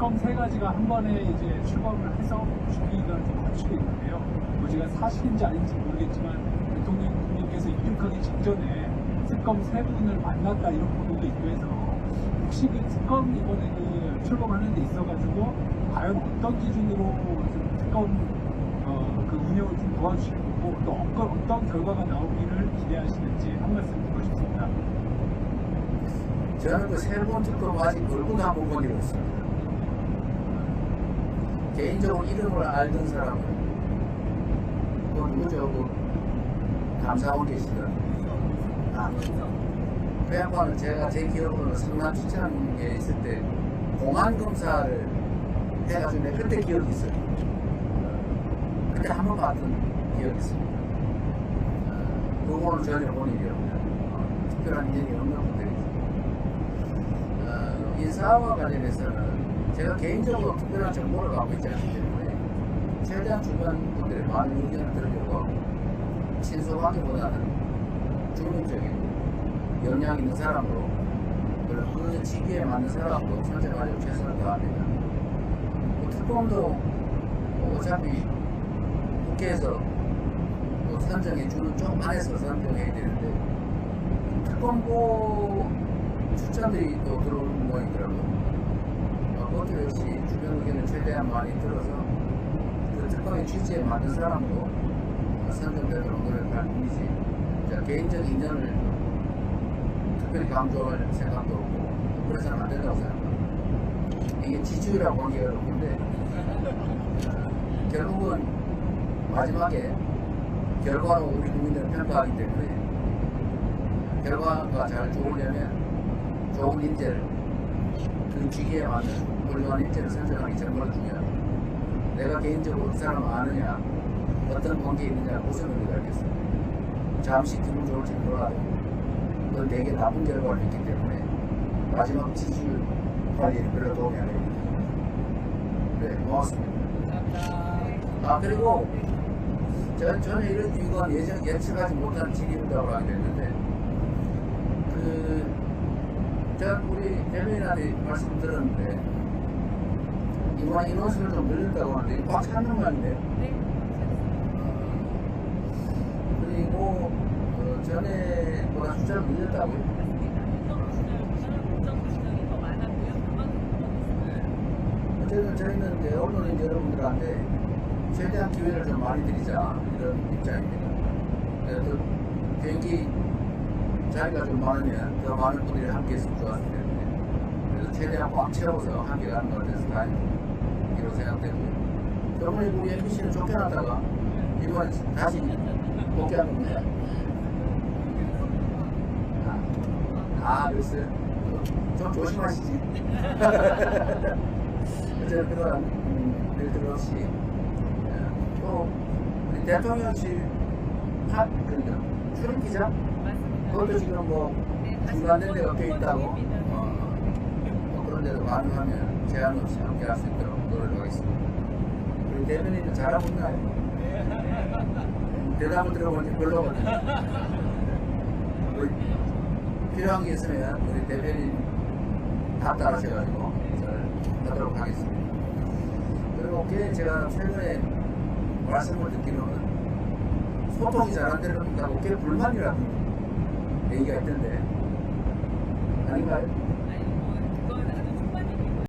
특검 세 가지가 한 번에 이제 출범을 해서 주기가 좀 갖추고 있는데요. 뭐 제가 사실인지 아닌지 모르겠지만 대통령님께서 이륙하기 직전에 특검 세 분을 만났다 이런 보도도 있고 해서 혹시 그 특검 이번에 그 출범하는 데 있어가지고 과연 어떤 기준으로 좀 특검 어, 그 운영을 좀 도와주실 거고 또 어떤, 어떤 결과가 나오기를 기대하시는지 한 말씀 듣고 싶습니다. 저는 그 새로운 특검 아직 얼굴도 한번 본 적이 없습니다. 개인적으로 이름을 알던 사람은 그 누구죠? 그 감사원 계시던 아, 그 양반은 제가 제 기억으로는 성남 시청에 있을 때 공안 검사를 해가지고 내가 그때 기억이 있어요. 그때 한 번 봤던 기억이 있습니다. 그거는 전혀 본 일이 어, 특별한 인연이 없는 분들이죠. 어, 인사와 관련해서는 제가 개인적으로 특별한 정보를 갖고 있지 않기 때문에 최대한 주변 분들의 많은 의견을 들으려고 하고 친소하기보다는 중립적인 역량 있는 사람으로 그리고 그 직위에 맞는 사람으로 선택하려고 최선을 다합니다. 뭐 특검도 뭐 어차피 국회에서 또 선정해 주는 쪽 안에서 선정해야 되는데 특검보 추천들이 또 들어오는 모양이더라고요. 어, 그것도 역시 주변 의견을 최대한 많이 들어서 그 특검의 취지에 맞는 사람으로 선정되도록 노력할 뿐이지 제가 개인적 인연을 특별히 강조할 생각도 없고 그래서는 안 된다고 생각합니다. 이게 지지율하고 관계가 어, 결국은 마지막에 결과로 우리 국민들은 평가하기 때문에 결과가 잘 좋으려면 좋은 인재를 그 직위에 맞는 훌륭한 인재를 선정하기 정말 중요합니다. 내가 개인적으로 그 사람 아느냐 어떤 관계에 있느냐 무슨 의미가 있겠습니까? 잠시 기분 좋을지 몰라도 그건 되게 나쁜 결과를 했기 때문에 마지막 지지율 관리에 별로 도움이 안 됩니다. 네, 고맙습니다. 아 그리고 저, 저는 이런 이건 예전 예측하지 못한 직위라고 하게 됐는데 그 제가 우리 대변인한테 말씀 들었는데 이번 인원수를 좀 늘렸다고 하는데 꽉 찼는 말인데요. 그리고 어, 전에보다 숫자를 늘렸다고요. 어쨌든 저희는 이제 언론인 여러분들한테 최대한 기회를 좀 많이 드리자 이런 입장입니다. 그래서 비행기 자리가 좀 많으면 더 많은 분들이 함께 했으면 좋았을 텐데 그래서 최대한 꽉 채워서 함께 가는 것 같아서 다행이라고 생각되고요. 저번에 우리 MBC는 쫓겨났다가 이번에 다시 복귀한 겁니다. 아, 아 글쎄 좀 조심하시지. 어쨌든 그런 음, 일들 없이 예, 또 우리 대통령실 핫 그러니까 출입 기자 그것도 지금 뭐 중단된 데가 꽤 있다고 그런 데도 가능하면 제한 없이 함께 할 수 있도록 노력하겠습니다. 우리 대변인은 잘하고 있나요? 대답을 들어보니. 뭐 필요한 게 있으면 우리 대변인 다 따라셔가지고 잘 하도록 하겠습니다. 그리고 꽤 제가 최근에 말씀을 듣기로는 소통이 잘 안 되는 분하고 꽤 불만이라는 얘기가 있던데 아닌가요?